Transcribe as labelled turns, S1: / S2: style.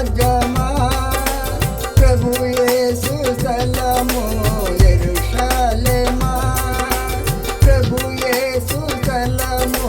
S1: రాజ్యమా ప్రభు యేసు సలము ఎరుషాలేమా ప్రభు యేసు సలము